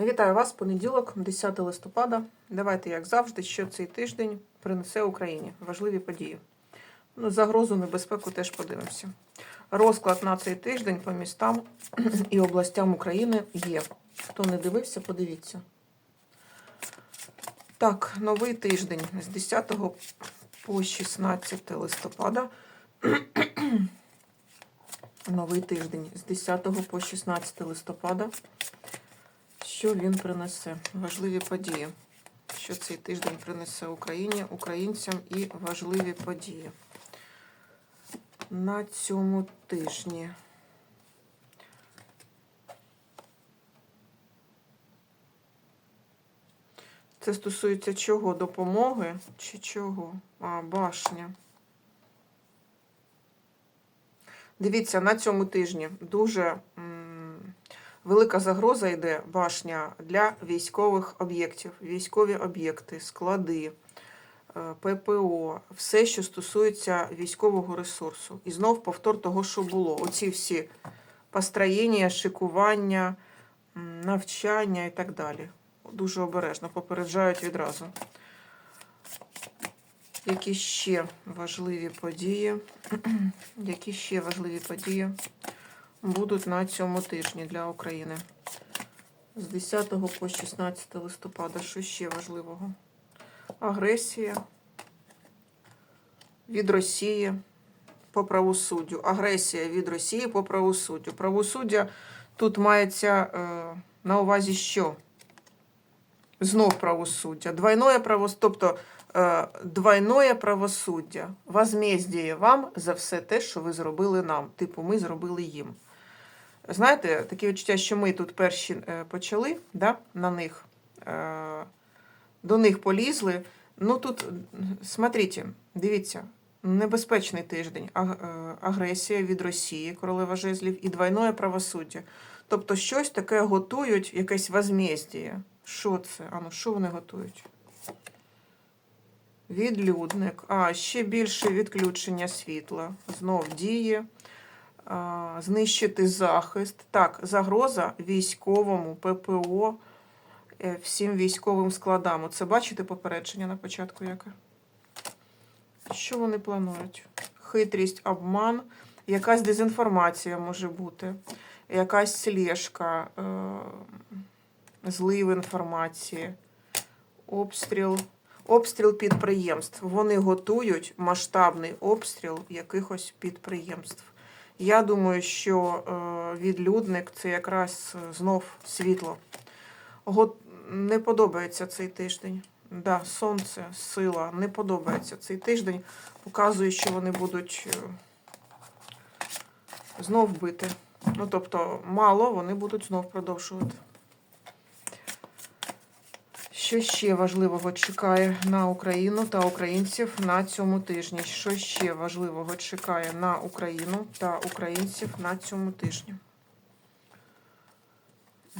Вітаю вас, понеділок, 10 листопада. Давайте, як завжди, що цей тиждень принесе Україні важливі події. Ну, загрозу, небезпеку теж подивимося. Розклад на цей тиждень по містам і областям України є. Хто не дивився, подивіться. Так, новий тиждень з 10 по 16 листопада. Новий тиждень з 10 по 16 листопада. Що він принесе? Важливі події. Що цей тиждень принесе Україні, українцям і важливі події. На цьому тижні. Це стосується чого? Допомоги чи чого? А, башня. Дивіться, на цьому тижні дуже велика загроза йде башня для військових об'єктів. Військові об'єкти, склади, е, ППО, все, що стосується військового ресурсу. І знов повтор того, що було. Оці всі построєння, шикування, навчання і так далі. Дуже обережно попереджають відразу. Які ще важливі події? Які ще важливі події будуть на цьому тижні для України? З 10 по 16 листопада. Що ще важливого? Агресія від Росії по правосуддю. Агресія від Росії по правосуддю. Правосуддя тут мається е, на увазі що? Знов правосуддя. Двойное правосуддя. Тобто е, двойное правосуддя. Возмездіє вам за все те, що ви зробили нам. Типу, ми зробили їм. Знаєте, таке відчуття, що ми тут перші е, почали да, на них, е, до них полізли. Ну тут, смотрите, дивіться, небезпечний тиждень. Е, Агресія від Росії, королева жезлів, і двойное правосуддя. Тобто щось таке готують, якесь возмездіє. Що це? А ну що вони готують? Відлюдник. А, ще більше відключення світла. Знов діє. Знищити захист. Так, загроза військовому, ППО, е, всім військовим складам. Оце бачите попередження на початку яке? Що вони планують? Хитрість, обман, якась дезінформація може бути, якась слежка, е, злив інформації, обстріл. Обстріл підприємств. Вони готують масштабний обстріл якихось підприємств. Я думаю, що е, відлюдник це якраз е, знов світло. Год Не подобається цей тиждень. Да, сонце, сила, не подобається цей тиждень. Показує, що вони будуть е, знов бити. Ну, тобто, мало, вони будуть знов продовжувати. Що ще важливого чекає на Україну та українців на цьому тижні? Що ще важливого чекає на Україну та українців на цьому тижні?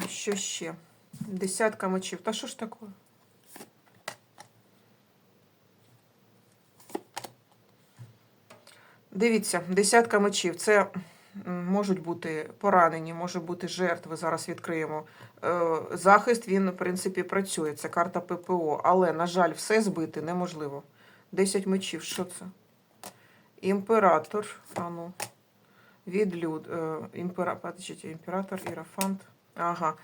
Що ще? Десятка мечів. Та що ж таке? Дивіться, десятка мечів. Це можуть бути поранені, може бути жертви. Зараз відкриємо. Е, Захист він, в принципі, працює. Це карта ППО. Але, на жаль, все збити неможливо. 10 мечів. Що це? Імператор. А ну. Відлюд. Е, імпера... Імператор, ірафант. Ага.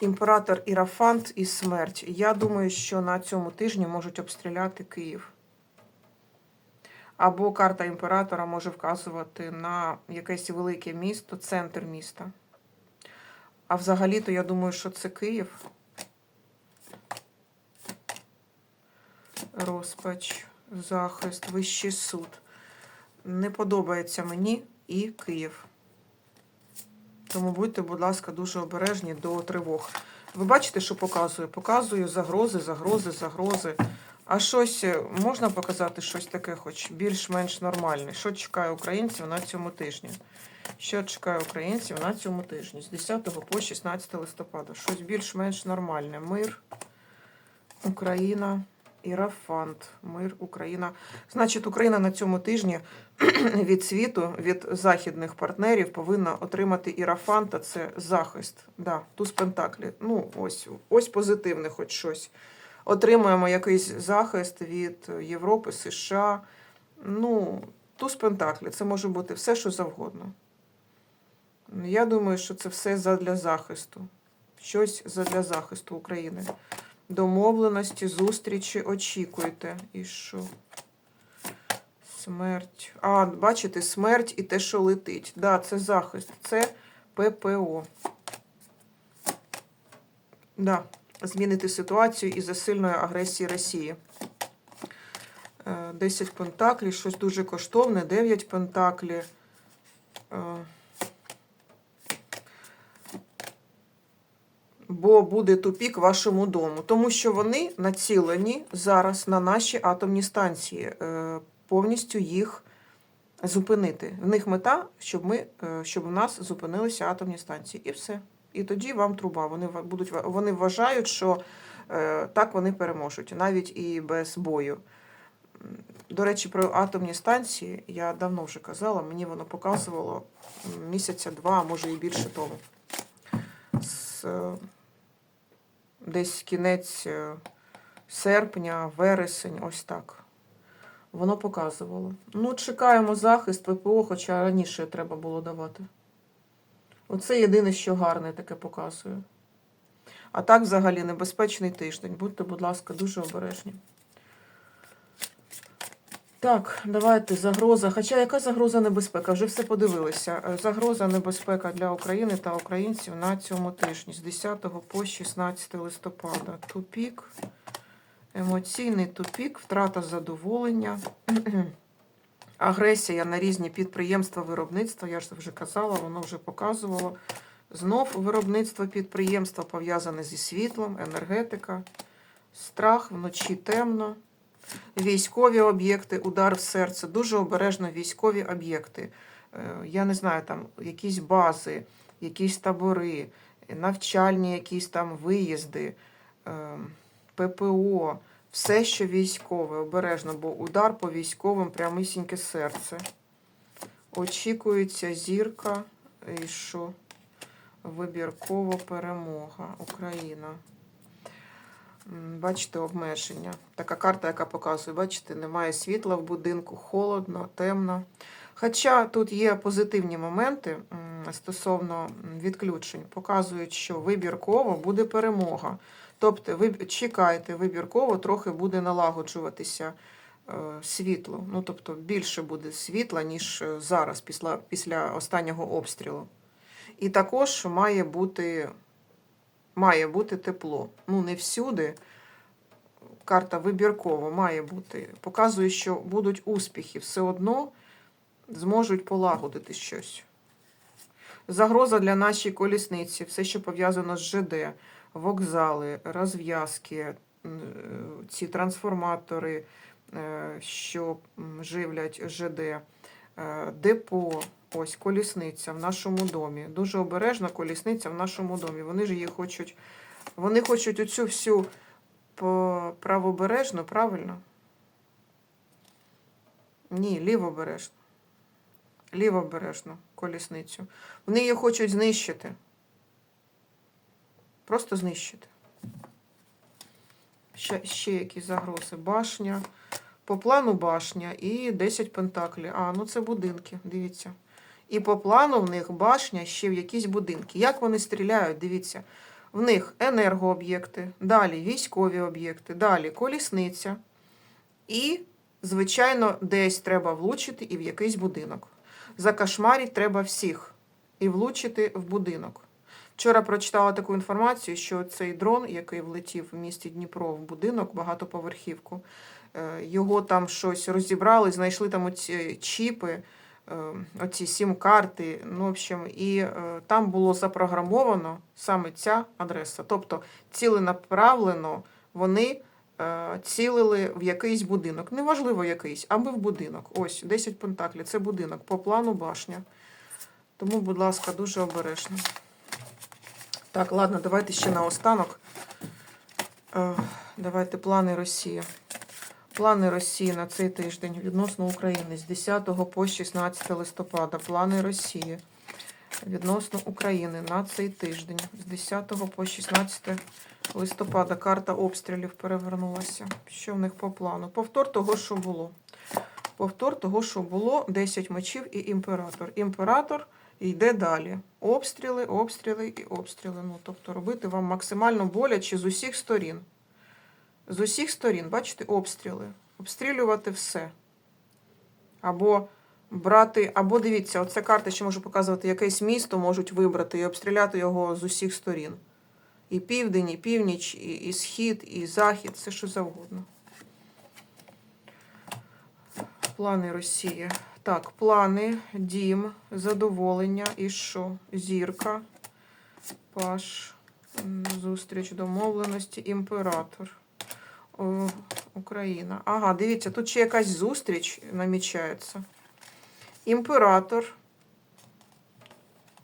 Імператор, ірафант і смерть. Я думаю, що на цьому тижні можуть обстріляти Київ. Або карта імператора може вказувати на якесь велике місто, центр міста. А взагалі-то я думаю, що це Київ. Розпач, захист, вищий суд. Не подобається мені і Київ. Тому будьте, будь ласка, дуже обережні до тривог. Ви бачите, що показую? Показую загрози, загрози, загрози. А щось е, можна показати щось таке, хоч більш-менш нормальне. Що чекає українців на цьому тижні? Що чекає українців на цьому тижні? З 10 по 16 листопада. Щось більш-менш нормальне. Мир, Україна, Ірафант, мир, Україна. Значить, Україна на цьому тижні від світу, від західних партнерів повинна отримати ірафанта. Це захист. Да, туз Пентаклі. Ну, ось, ось позитивне, хоч щось. Отримуємо якийсь захист від Європи, США. Ну, туз Пентаклі. Це може бути все, що завгодно. Я думаю, що це все задля захисту. Щось задля захисту України. Домовленості, зустрічі, очікуйте. І що? Смерть. А, бачите, смерть і те, що летить. Да, це захист. Це ППО. Да. Змінити ситуацію із-за сильної агресії Росії. Е, 10 пентаклів, щось дуже коштовне, 9 пентаклів. Е, бо буде тупік вашому дому, тому що вони націлені зараз на наші атомні станції, е, повністю їх зупинити. В них мета, щоб ми, е, щоб у нас зупинилися атомні станції, і все. І тоді вам труба. Вони будуть вони вважають, що е, так вони переможуть, навіть і без бою. До речі, про атомні станції я давно вже казала, мені воно показувало місяця два, а може і більше тому. З, е, десь кінець е, серпня, вересень, ось так. Воно показувало. Ну, чекаємо захист ППО, хоча раніше треба було давати. Оце єдине, що гарне таке показує. А так, взагалі, небезпечний тиждень. Будьте, будь ласка, дуже обережні. Так, давайте загроза. Хоча яка загроза небезпека? Вже все подивилися. Е, Загроза небезпека для України та українців на цьому тижні з 10 по 16 листопада. Тупік, емоційний тупік, втрата задоволення, агресія на різні підприємства виробництва. Я ж вже казала, воно вже показувало. Знов виробництво підприємства пов'язане зі світлом, енергетика, страх, вночі темно. Військові об'єкти, удар в серце, дуже обережно військові об'єкти. Е, Я не знаю, там якісь бази, якісь табори, навчальні якісь там виїзди, е, ППО, все, що військове, обережно, бо удар по військовим прямисіньке серце. Очікується зірка і що? Вибіркова перемога. Україна. Бачите, обмеження. Така карта, яка показує, бачите, немає світла в будинку, холодно, темно. Хоча тут є позитивні моменти стосовно відключень, показують, що вибірково буде перемога. Тобто, ви чекайте, вибірково трохи буде налагоджуватися е, світло. Ну, тобто, більше буде світла, ніж е, зараз, після, після останнього обстрілу. І також має бути має бути тепло. Ну, не всюди. Карта вибірково має бути. Показує, що будуть успіхи, все одно зможуть полагодити щось. Загроза для нашої колісниці, все, що пов'язано з ЖД, вокзали, розв'язки, ці трансформатори, е, що живлять ЖД, е, депо, ось колісниця в нашому домі. Дуже обережна колісниця в нашому домі. Вони ж її хочуть, вони хочуть оцю всю правобережну, правильно? Ні, лівобережну. Лівобережну колісницю. Вони її хочуть знищити. Просто знищити. Ще, ще якісь загрози. Башня. По плану башня і 10 пентаклів. А, ну це будинки, дивіться. І по плану в них башня ще в якісь будинки. Як вони стріляють, дивіться. В них енергооб'єкти, далі військові об'єкти, далі колісниця. І, звичайно, десь треба влучити і в якийсь будинок. Закашмарить треба всіх і влучити в будинок. Вчора прочитала таку інформацію, що цей дрон, який влетів в місті Дніпро в будинок, багатоповерхівку, е, його там щось розібрали, знайшли там оці чіпи, е, оці сім-карти. Ну, в общем, і е, там було запрограмовано саме ця адреса. Тобто ціленаправлено вони цілили в якийсь будинок. Неважливо якийсь, аби в будинок. Ось 10 пентаклів. Це будинок по плану башня. Тому, будь ласка, дуже обережно. Так, ладно, давайте ще наостанок. Е, Давайте плани Росії. Плани Росії на цей тиждень відносно України з 10 по 16 листопада. Плани Росії відносно України на цей тиждень з 10 по 16 листопада. Карта обстрілів перевернулася. Що в них по плану? Повтор того, що було. Повтор того, що було 10 мечів і імператор. Імператор йде далі. Обстріли, обстріли і обстріли. Ну, тобто робити вам максимально боляче з усіх сторін. З усіх сторін, бачите, обстріли. Обстрілювати все. Або брати, або дивіться, оця карта ще може показувати, якесь місто можуть вибрати і обстріляти його з усіх сторін. І південь, і північ, і, і схід, і захід, все що завгодно. Плани Росії. Так, плани, дім, задоволення і що? Зірка, паш, зустріч домовленості, імператор. О, Україна. Ага, дивіться, тут ще якась зустріч намічається. Імператор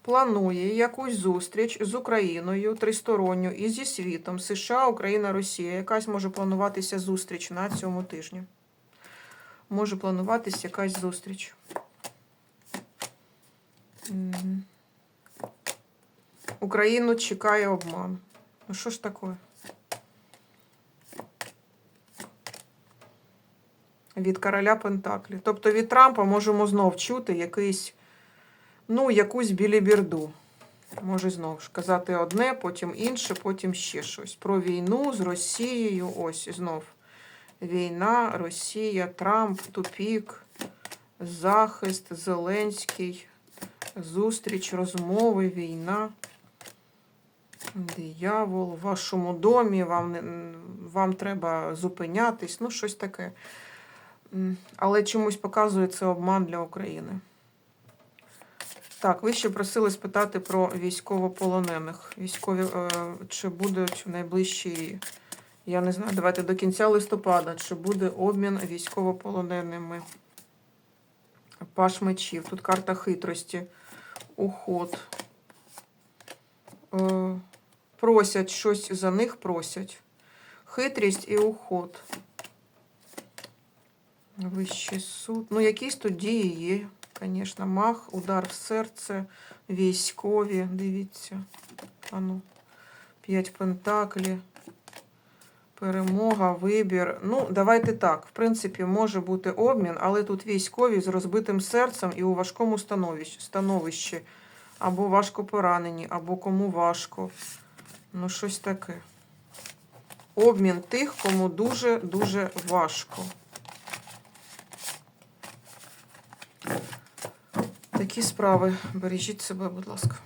планує якусь зустріч з Україною тристоронню і зі світом США, Україна, Росія. Якась може плануватися зустріч на цьому тижні. Може плануватися якась зустріч. Україну чекає обман. Ну що ж таке? Від короля Пентаклі. Тобто від Трампа можемо знов чути якийсь, ну, якусь білібірду. Може знову ж казати одне, потім інше, потім ще щось. Про війну з Росією. Ось знов. Війна, Росія, Трамп, тупік, захист, Зеленський, зустріч, розмови, війна. Диявол, в вашому домі, вам, вам треба зупинятись, ну, щось таке. Але чомусь показує це обман для України. Так, ви ще просили спитати про військовополонених. Військові, е, чи будуть в найближчі, я не знаю, давайте до кінця листопада, чи буде обмін військовополоненими. Паш мечів. Тут карта хитрості, уход. Е, просять щось за них просять. Хитрість і уход. Вищий суд. Ну, якісь тут дії є, звісно. Мах, удар в серце, військові, дивіться. Ану. П'ять пентаклі. Перемога, вибір. Ну, давайте так. В принципі, може бути обмін, але тут військові з розбитим серцем і у важкому становищі. Або важко поранені, або кому важко. Ну, щось таке. Обмін тих, кому дуже-дуже важко. Такі справи. Бережіть себе, будь ласка.